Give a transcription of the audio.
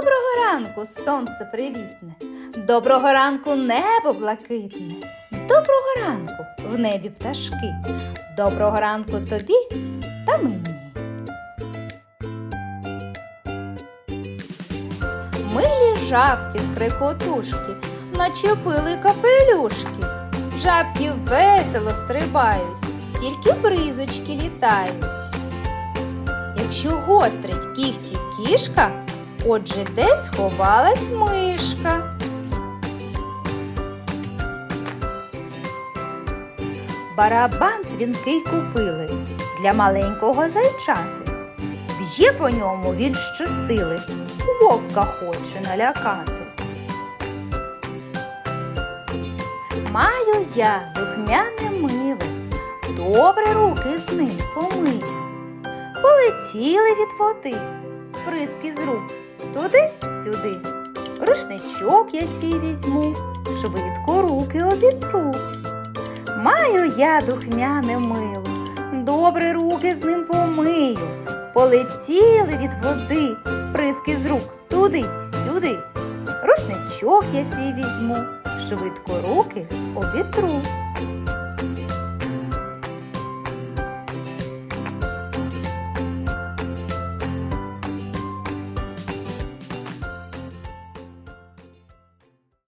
Доброго ранку, сонце привітне, доброго ранку небо блакитне, доброго ранку в небі пташки, доброго ранку тобі та мені. Милі жабки з крикотушки начепили капелюшки. Жабки весело стрибають, тільки бризочки літають. Якщо гострить кіхті кішка, отже десь сховалась мишка. Барабан дзвінкий купили для маленького зайчати. Б'є по ньому він щосили, вовка хоче налякати. Маю я духмяне мило, добре руки з ним помию. Полетіли від води, бризки з рук туди-сюди. Рушничок я свій візьму, швидко руки обітру. Маю я духмяне мило, добре руки з ним помию. Полетіли від води, бризки з рук туди-сюди. Рушничок я свій візьму, швидко руки обітру.